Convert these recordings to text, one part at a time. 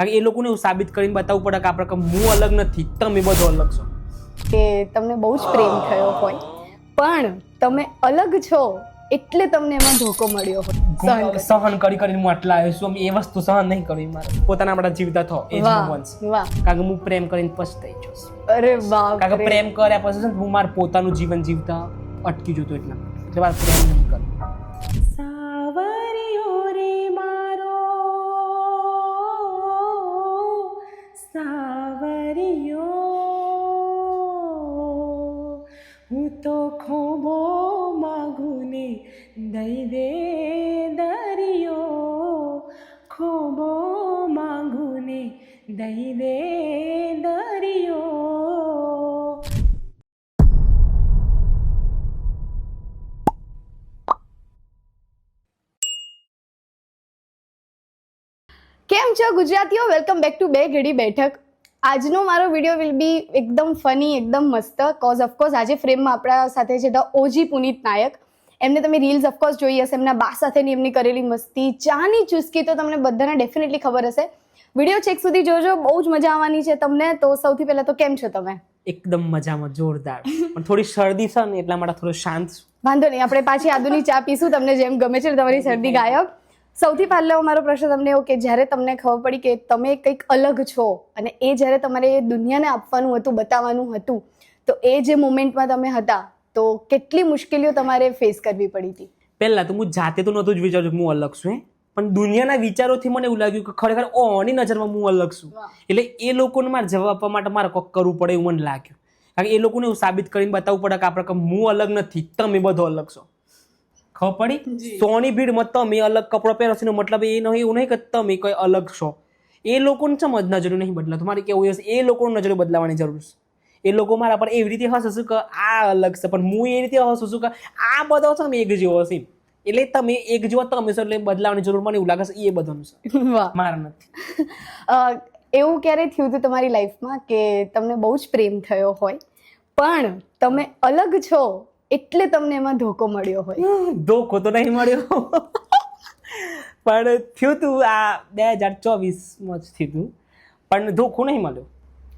કારણ કે એ લોકોને એવું સાબિત કરીને બતાવવું પડે કે આપણે કે હું અલગ નથી તમે બધો અલગ છો. કે તમને બહુ જ પ્રેમ થયો હોય પણ તમે અલગ છો એટલે તમને એમાં ધોકો મળ્યો હોય. સહન કરી. કરીને હું આટલા આવ્યો છું એ વસ્તુ સહન નહીં કરવી મારે. પોતાના આપણા જીવતા થો એ જ. કારણ કે હું પ્રેમ કરીને પછતાઈ જઉં અરે વાહ કારણ કે પ્રેમ કર્યા પછી હું મારું પોતાનું જીવન જીવતા અટકી જતો એટલા માટે. એટલે મારે પ્રેમ નહીં કરવો. સાવરિયો હું તો ખોબો માગું ને દઈ દે દરિયો. ખોબો માગું ને દઈ દે કેમ છો ગુજરાતીઓ? વેલકમ બેક ટુ બે ઘડી બેઠક. આજનો મારો વીડિયો વિલ બી એકદમ ફની એકદમ મસ્ત કોઝ ઓફકોર્સ આજે ફ્રેમમાં આપણા સાથે છે ધ ઓજી પુનીત નાયક. એમને તમે રીલ્સ ઓફકોર્સ જોઈ હશે એમના બા સાથેની એમની કરેલી મસ્તી ચાની ચુસ્કી તો તમને બધાને ડેફિનેટલી ખબર હશે. વીડિયો છેક સુધી જોજો બહુ જ મજા આવવાની છે તમને. તો સૌથી પહેલા તો કેમ છો તમે? એકદમ મજામાં જોરદાર. પણ થોડી શરદી છે ને એટલા માટે થોડું શાંત વાંધો નહીં આપણે પાછી આદુની ચા પીશું તમને જેમ ગમે છે તમારી શરદી ગાયબ. સૌથી પહેલો મારો પ્રશ્ન તમને એવો કે જ્યારે તમને ખબર પડી કે તમે કંઈક અલગ છો અને એ જ્યારે તમારે દુનિયાને આપવાનું હતું બતાવવાનું હતું તો એ જે મોમેન્ટમાં તમે હતા તો કેટલી મુશ્કેલીઓ તમારે ફેસ કરવી પડી હતી? પહેલાં તો હું જાતે તો નહોતું જ વિચાર્યું હું અલગ છું હે. પણ દુનિયાના વિચારોથી મને એવું લાગ્યું કે ખરેખર ઓની નજરમાં હું અલગ છું. એટલે એ લોકોને મારે જવાબ આપવા માટે મારે કોક કરવું પડે એવું મને લાગ્યું. કારણ કે એ લોકોને એવું સાબિત કરીને બતાવવું પડે કે આપણે કે હું અલગ નથી તમે બધો અલગ છો. ખબર પડી? સોની ભીડમાં તમે અલગ કપડાં પહેરો છો મતલબ એ નહીં એવું નહીં કે તમે કોઈ અલગ છો. એ લોકોને સમજ નજરો નહીં બદલાતું? મારે કેવું હશે એ લોકોની નજરો બદલાવાની જરૂર છે. એ લોકો મારા પર એવી રીતે હસશે કે આ અલગ છે પણ હું એ રીતે હસું છું કે આ બધો છે ને એક જેવો હશે એટલે તમે એક જેવો તમે છો એટલે બદલાવાની જરૂર મને એવું લાગે છે એ બધાનું છે. મારા નથી. એવું ક્યારે થયું હતું તમારી લાઈફમાં કે તમને બહુ જ પ્રેમ થયો હોય પણ તમે અલગ છો? એટલે તમને એમાં ધોકો મળ્યો હોય. ધોકો તો નહીં મળ્યો. પણ થયું તું આ બે હજાર ચોવીસમાં જ થયું તું. પણ ધોકો નહીં મળ્યો.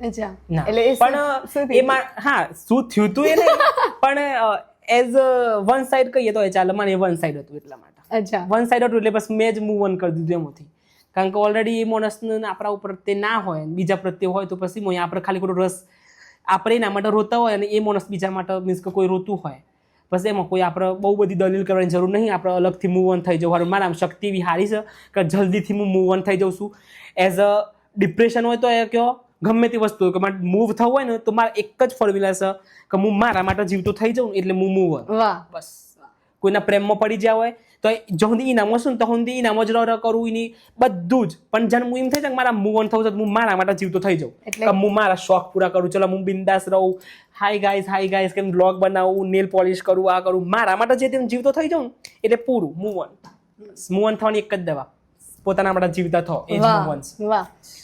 અચ્છા. એટલે પણ એમાં હા શું થયું તું એ પણ એઝ વન સાઈડ કહીએ તો એ ચાલે. મને વન સાઈડ હતું એટલા માટે. અચ્છા. વન સાઈડ હતું એટલે બસ મેં જ મૂવ ઓન કરી દીધું એમાંથી. કારણ કે ઓલરેડી એ માણસને આપણા ઉપર તે ના હોય બીજા પ્રત્યે હોય તો પછી આપણે ખાલી ખોટો રસ આપણે એના માટે રોતા હોય અને એ માણસ બીજા માટે મીન્સ કે કોઈ રોતું હોય. પછી એમાં કોઈ આપણે બહુ બધી દલીલ કરવાની જરૂર નહીં. આપણે અલગથી મૂવ ઓન થઈ જવું હારું મારા આમ શક્તિ એવી હારી છે કે જલ્દીથી હું મૂવ ઓન થઈ જાઉં છું. એઝ અ ડિપ્રેશન હોય તો એ કહો ગમે તે વસ્તુ હોય. કે મારે મૂવ થવું હોય ને તો મારા એક જ ફોર્મ્યુલા છે કે હું મારા માટે જીવતો થઈ જાઉં એટલે હું મૂવ વાહ. બસ. કોઈના પ્રેમમાં પડી ગયા હોય તો જો સુધી ઇનામો ને તો સુધી ઇનામો જ રહ કરવું એની બધું જ. પણ જ્યારે હું એમ થઈ જાય મારા મૂવ ઓન થવું છે હું મારા માટે જીવતો થઈ જાઉં. એટલે- હું મારા શોખ પૂરા કરું ચલો હું બિંદાસ રહું. હાય ગાઈઝ હાય ગાઈઝ કેમ બ્લોગ બનાવું નેલ પોલિશ કરું આ કરું. મારા માટે જે તેમ જીવતો થઈ જાઉં એટલે પૂરું મૂવ ઓન મૂવ ઓન થવાની એક જ દવા. પોતાના માટે જીવતા થો એ જ મૂવ ઓન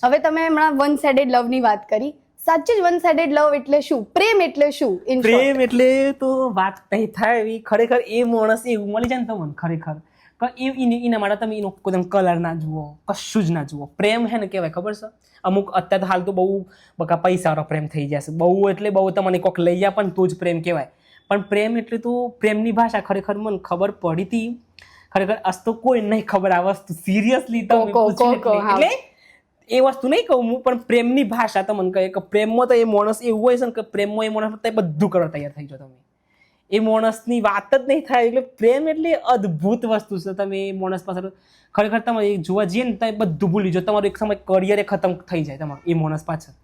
હવે તમે હમણાં વન સાઇડેડ લવની વાત કરી. સાચે જ વન સાઇડેડ લવ એટલે શું? પ્રેમ એટલે શું ઇન પ્રેમ એટલે તો વાત નહીં થાય એવી. ખરેખર એ માણસ એવું મળી જાય ને તમને ખરેખર. એ એના માટે તમે એનો કોઈ કલર ના જુઓ કશું જ ના જુઓ. પ્રેમ હે ને કહેવાય ખબર છે? અમુક અત્યારે તો હાલ તો બહુ બકા પૈસાવાળો પ્રેમ થઈ જશે બહુ એટલે બહુ તમને કોક લઈ જાય પણ તો જ પ્રેમ કહેવાય. પણ પ્રેમ એટલે તો પ્રેમની ભાષા. ખરેખર મને ખબર પડી હતી. ખરેખર અસ તો કોઈ નહીં ખબર આ વસ્તુ. સિરિયસલી હા. એટલે એ વસ્તુ નહીં કહું હું પણ પ્રેમની ભાષા તમને કહે કે પ્રેમમાં તો એ માણસ એવું હોય છે ને કે પ્રેમમાં એ માણસ તે બધું કરવા તૈયાર થઈ જાઓ તમે. એ માણસની વાત જ નહીં થાય એટલે પ્રેમ એટલે અદ્ભુત વસ્તુ છે. તમે એ માણસ પાછળ ખરેખર તમે એ જોવા જઈએ ને તમે બધું ભૂલી જાઓ. તમારું એક સમય કરિયર ખતમ થઈ જાય તમારું એ માણસ પાછળ.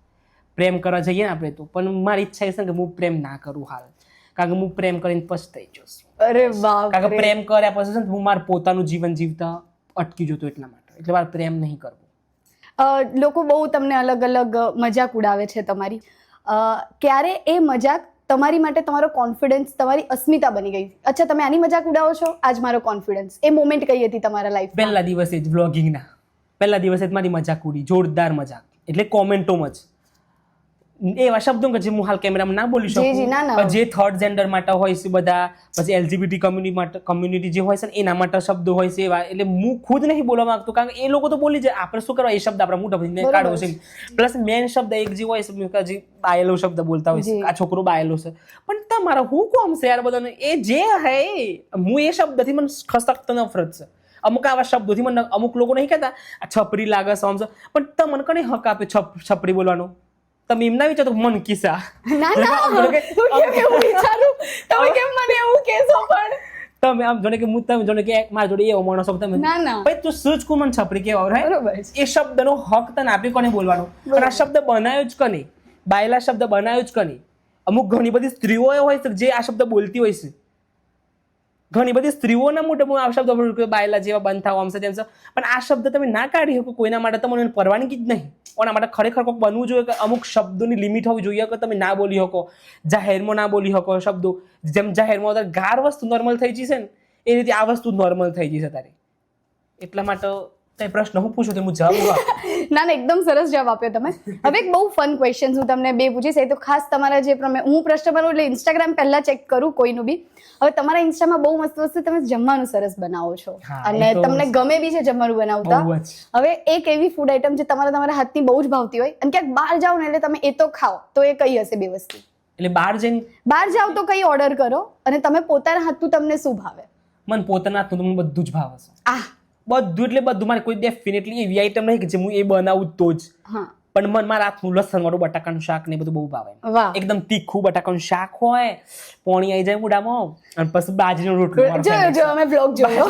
પ્રેમ કરવા જઈએ ને આપણે તો. પણ મારી ઈચ્છા એ છે કે હું પ્રેમ ના કરું હાલ. કારણ કે હું પ્રેમ કરીને પછતાઈ જઈશ અરે વાહ કારણ કે પ્રેમ કર્યા પછી છે ને હું મારું પોતાનું જીવન જીવતા અટકી જતો એટલા માટે. એટલે મારે પ્રેમ નહીં કરવો. લોકો બહુ તમને અલગ અલગ મજાક ઉડાવે છે તમારી. ક્યારે એ મજાક તમારી માટે તમારો કોન્ફિડન્સ તમારી અસ્મિતા બની ગઈ? અચ્છા, તમે આની મજાક ઉડાવો છો? આજ મારો કોન્ફિડન્સ એ મોમેન્ટ કઈ હતી તમારા લાઈફ પહેલા દિવસે જ વ્લોગિંગના પહેલા દિવસે જ મારી મજાક ઉડી. જોરદાર મજાક. એટલે કોમેન્ટોમાં જ. એવા શબ્દો કે જે હું હાલ કેમેરામાં ના બોલી. શકું. જે થર્ડ જેન્ડર માટે હોય છે બધા પછી એલજીબીટી કમ્યુનિટી માટે કમ્યુનિટી જે હોય છે ને એના માટે શબ્દો હોય છે એવા. એટલે હું ખુદ નહીં બોલવા માંગતો કારણ કે એ લોકો તો બોલી જાય. આપણે શું કરવા? એ શબ્દ આપણે મોટા ભાઈને કાઢવો છે. પ્લસ મેન શબ્દ એક જે હોય છે જે બાયેલો શબ્દ બોલતા હોય છે આ છોકરો બાયેલો છે. પણ તમારા હું કોમ છે યાર બધાને? એ જે હે હું એ શબ્દથી મને ખસકતો નફરત છે. અમુક આવા શબ્દોથી મને અમુક લોકો નહીં કહેતા આ છપરી લાગે છે. પણ તમને કને હક આપે છપ છપરી બોલવાનો? તમે એમ ના વિચારો મન કિસ્સા. ના ના. હું કેમ એવું વિચારું? તમે કેમ મને એવું કહેશો પણ? તમે આમ જોડે કે હું તમે જોડે કે મારા જોડે એવો માણસ તમે ના ના. ભાઈ તું શું જ મને છપરી કેવા right? બરોબર એ શબ્દનો હક તને આપી કોને બોલવાનો? પણ આ શબ્દ બનાવ્યો જ કને બાયલા શબ્દ બનાવ્યો જ કને અમુક ઘણી બધી સ્ત્રીઓ હોય છે જે આ શબ્દ બોલતી હોય છે. ઘણી બધી સ્ત્રીઓના મોઢામાં આ શબ્દ બાયલા જેવા બંધ થાવ આમ છે તેમ પણ આ શબ્દ તમે ના કાઢી શકો, કોઈના માટે તમને પરવાનગી જ નહીં. કોના માટે ખરેખર કોઈક બનવું જોઈએ કે અમુક શબ્દોની લિમિટ હોવી જોઈએ કે તમે ના બોલી શકો, જાહેરમાં ના બોલી શકો શબ્દો. જેમ જાહેરમાં અત્યારે ગાર વસ્તુ નોર્મલ થઈ જશે ને, એ રીતે આ વસ્તુ નોર્મલ થઈ જશે તારી. એટલા માટે તે પ્રશ્ન હું પૂછું તે હું જવાબ આપું. ના ના એકદમ સરસ જવાબ આપ્યો તમે. હવે એક બહુ ફન ક્વેશ્ચન હું તમને બે પૂછીશ. એ તો ખાસ તમારા જે પ્રમાણે હું પ્રશ્ન બનાવું એટલે ઇન્સ્ટાગ્રામ પહેલા ચેક કરું કોઈનું બી. હવે તમારા ઇન્સ્ટામાં બહુ મસ્ત વસ્તુ તમે જમવાનું સરસ બનાવો છો. અને તમને ગમે બી છે જમવાનું બનાવતા. હવે એક એવી ફૂડ આઈટમ જે તમારા તમારા હાથની બહુ જ ભાવતી હોય. અને ક્યાંક બહાર જાઓ ને એટલે તમે એ તો ખાઓ તો એ કઈ હશે બે વસ્તુ? એટલે બહાર જઈને બહાર જાઓ તો કઈ ઓર્ડર કરો અને તમે પોતાના હાથનું તમને શું ભાવે? મને પોતાના હાથનું તમને બધું જ ભાવે છે. આહ બધું એટલે બધું. મારે કોઈ ડેફિનેટલી એવી આઈટમ નહીં કે જે હું એ બનાવું તો જ. પણ મન મારા હાથનું લસણ વાળું બટાકાનું શાક ને બધું બહુ ભાવે. એકદમ તીખું બટાકાનું શાક હોય પોણી આવી જાય મોઢામાં અને પછી બાજરીનો રોટલો મારો જો અમે બ્લોગ જોયો.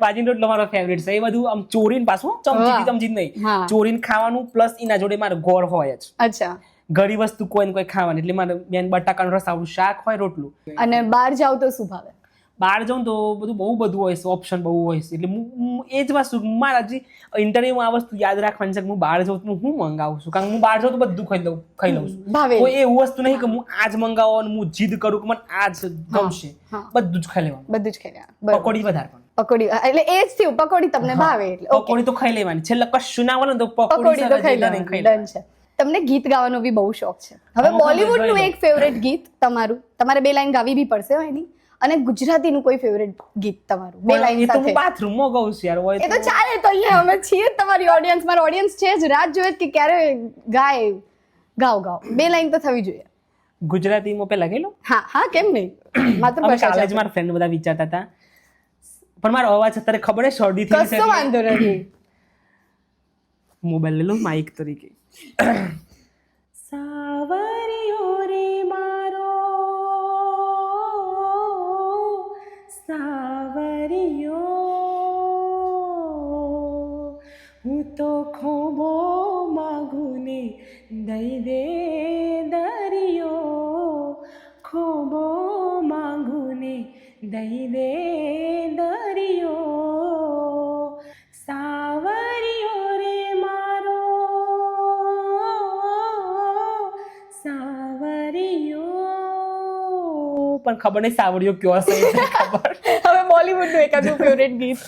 બાજરીનો રોટલો. મારો ફેવરેટ છે. એ બધું આમ ચોરીને પાછું ચમચી. ચમચી નહીં. ચોરીને ખાવાનું પ્લસ એના જોડે મારે ગોળ હોય જ. અચ્છા. ઘણી વસ્તુ કોઈ ને કોઈ ખાવાની. એટલે મારે બેન બટાકાનું રસાવું શાક હોય રોટલું. અને બહાર જાવ તો શું ભાવે? બહાર જાઉં તો બધું બહુ બધું હોય છે ઓપ્શન બહુ હોય છે. એટલે હું- એ જ વસ્તુ મારા જે ઇન્ટરવ્યુમાં આ વસ્તુ યાદ રાખવાની છે કે હું બહાર જાઉં તો હું મંગાવું છું? કારણ કે હું બહાર જાઉં તો બધું ખાઈ લઉં ખાઈ લઉં છું. કોઈ એવું વસ્તુ નહીં કે હું આજ મંગાવો અને હું જીદ કરું કે મને આજ ગમશે. બધું જ ખાઈ લેવાનું. બધું જ ખાઈ લેવાનું. પકોડી વધારે પણ. પકોડી એટલે એ જ થયું. પકોડી તમને ભાવે એટલે પકોડી તો ખાઈ લેવાની. છેલ્લે કશું ના આવે તો પકોડી તો ખાઈ લેવાની. ડન છે. તમને ગીત ગાવાનો બી બહુ શોખ છે. હવે બોલીવુડ બોલિવૂડનું એક ફેવરેટ ગીત તમારું. તમારે બે લાઈન ગાવી બી પડશે એની. અને ગુજરાતીનું કોઈ ફેવરેટ ગીત તમારું? બે લાઈન એ તો હું બાથરૂમમાં ગાઉં છું યાર હોય એ તો ચાલે તો અહીંયા અમે છીએ તમારી ઓડિયન્સ મારો ઓડિયન્સ છે જ. રાત જોવે કે ક્યારે ગાય ગાઓ ગાઓ બે લાઈન તો થવી જોઈએ. ગુજરાતીમાં પેલા ગયેલો? હા હા કેમ નહીં? માત્ર કાલે મારા ફ્રેન્ડ બધા વિચારતા હતા. પણ મારો અવાજ અત્યારે ખબર છે શરદી થઈ છે કશો વાંધો નથી. મોબાઈલ લો માઇક તરીકે. સાવરિયો. હું તો ખોબો માગુને દઈ દે દરિયો. ખોબો માગુને દઈ દે પણ ખબર નહીં સાવરિયો કયો હશે ખબર. હવે બોલિવૂડનું એકાદું ફેવરેટ ગીત.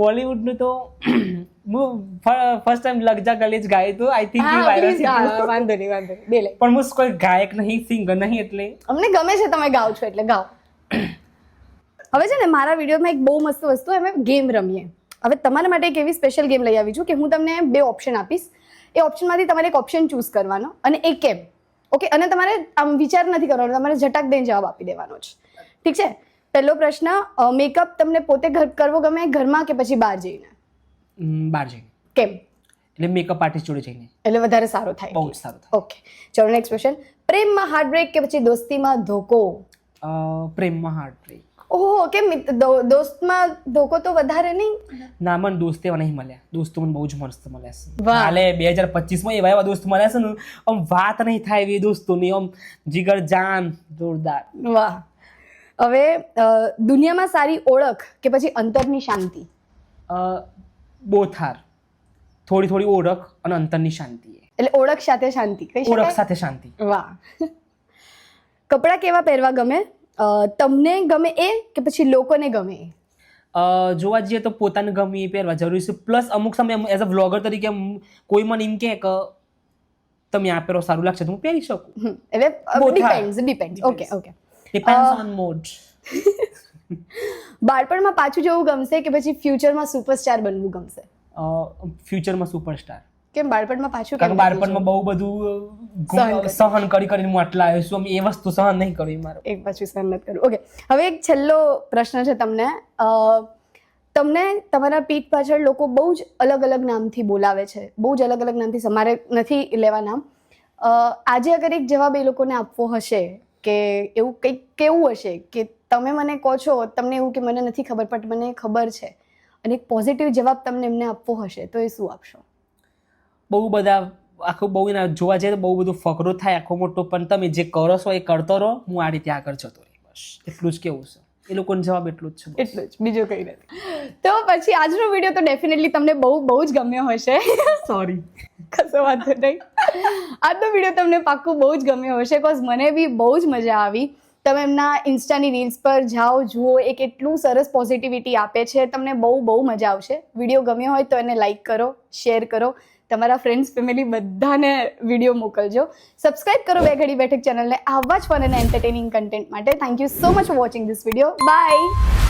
બોલિવૂડનું તો હું ફર્સ્ટ ટાઈમ લગજા ગલે જ ગાયું હતું આઈ થિંક યુ વાયરલ વાંધો નહીં વાંધો નહીં. બે પણ હું કોઈ ગાયક નહીં સિંગર નહીં એટલે. અમને ગમે છે તમે ગાઓ છો એટલે ગાઓ. હવે છે ને મારા વિડીયોમાં એક બહુ મસ્ત વસ્તુ અમે ગેમ રમીએ. હવે તમારા માટે એક એવી સ્પેશિયલ ગેમ લઈ આવી છું કે હું તમને બે ઓપ્શન આપીશ. એ ઓપ્શનમાંથી તમારે એક ઓપ્શન ચૂઝ કરવાનો અને એ કેમ. ઓકે અને તમારે આમ વિચાર નથી કરવાનો તમારે ઝટક દઈને જવાબ આપી દેવાનો છે ઠીક છે? પહેલો પ્રશ્ન મેકઅપ તમને પોતે ઘર- કરવો ગમે ઘરમાં કે પછી બહાર જઈને? બહાર જઈને. કેમ? એટલે મેકઅપ આર્ટિસ્ટ જોડે જઈને. એટલે વધારે સારો થાય. બહુ સારો થાય. ઓકે ચલો નેક્સ્ટ ક્વેશ્ચન પ્રેમમાં હાર્ટબ્રેક કે પછી દોસ્તીમાં ધોકો? પ્રેમમાં હાર્ટ બ્રેક ઓહો કે દોસ્તમાં ધોકો તો વધારે નહીં? ના મને દોસ્ત એવા નહીં મળ્યા. દોસ્તો મને બહુ જ મસ્ત મળ્યા છે. હાલે બે હજાર પચીસમાં એવા એવા દોસ્ત મળ્યા છે ને આમ વાત નહીં થાય એવી દોસ્તોની આમ જીગર જાન જોરદાર. વાહ. હવે દુનિયામાં સારી ઓળખ કે પછી અંતરની શાંતિ? બોથાર થોડી થોડી ઓળખ અને અંતરની શાંતિ એટલે ઓળખ સાથે શાંતિ ઓળખ સાથે શાંતિ. વાહ. કપડાં કેવા પહેરવા ગમે? તમને ગમે એ કે પછી લોકોને ગમે એ? અ, જોવા જઈએ તો પોતાને ગમે એ પહેરવા જરૂરી છે. પ્લસ અમુક સમય એઝ અ વ્લોગર તરીકે કોઈ મને એમ કે તમે આ પહેરો સારું લાગશે તો હું પહેરી શકું. એટલે depends depends okay okay depends on mood બાળપણમાં પાછું જવું ગમશે કે પછી ફ્યુચરમાં સુપરસ્ટાર બનવું ગમશે? ફ્યુચરમાં સુપરસ્ટાર કેમ બાળપણમાં પાછું કારણ કે બાળપણમાં બહુ બધું સહન કરી. કરીને હું આટલા આવ્યો છું. એ વસ્તુ સહન નહીં કરવી મારે. એક પાછું સહન નથી કરવું ઓકે હવે એક છેલ્લો પ્રશ્ન છે તમને. તમને તમારા પીઠ પાછળ લોકો બહુ જ અલગ અલગ નામથી બોલાવે છે. બહુ જ અલગ અલગ નામથી. તમારે નથી લેવા નામ. આજે અગર એક જવાબ એ લોકોને આપવો હશે કે એવું કંઈક કેવું હશે કે તમે મને કહો છો તમને એવું કે મને નથી ખબર પણ મને ખબર છે. અને એક પોઝિટિવ જવાબ તમને એમને આપવો હશે તો એ શું આપશો? બહુ બધા આખું બહુ એના જોવા જઈએ તો બહુ બધું ફકરો થાય આખો મોટો પણ તમે જે કરો છો એ કરતો રહો. હું આ રીતે આગળ જતો રહી. બસ. એટલું જ કેવું છે. એ લોકોનો જવાબ એટલું જ છે. એટલું જ. બીજું કંઈ નથી. તો પછી આજનો વીડિયો તો ડેફિનેટલી તમને બહુ બહુ જ ગમ્યો હશે. સોરી કશો વાંધો નહીં. આજનો વીડિયો તમને પાક્કું બહુ જ ગમ્યો હશે બિકોઝ મને બી બહુ જ મજા આવી. તમે એમના ઇન્સ્ટાની રીલ્સ પર જાઓ જુઓ એ કેટલું સરસ પોઝિટિવિટી આપે છે. તમને બહુ બહુ મજા આવશે. વીડિયો ગમ્યો હોય તો એને લાઈક કરો શેર કરો. તમારા ફ્રેન્ડ્સ ફેમિલી બધાને વીડિયો મોકલજો. સબસ્ક્રાઇબ કરો બે ઘડી બેઠક ચેનલને આવા જ ફન અને એન્ટરટેનિંગ કન્ટેન્ટ માટે. Thank you so much for watching this video bye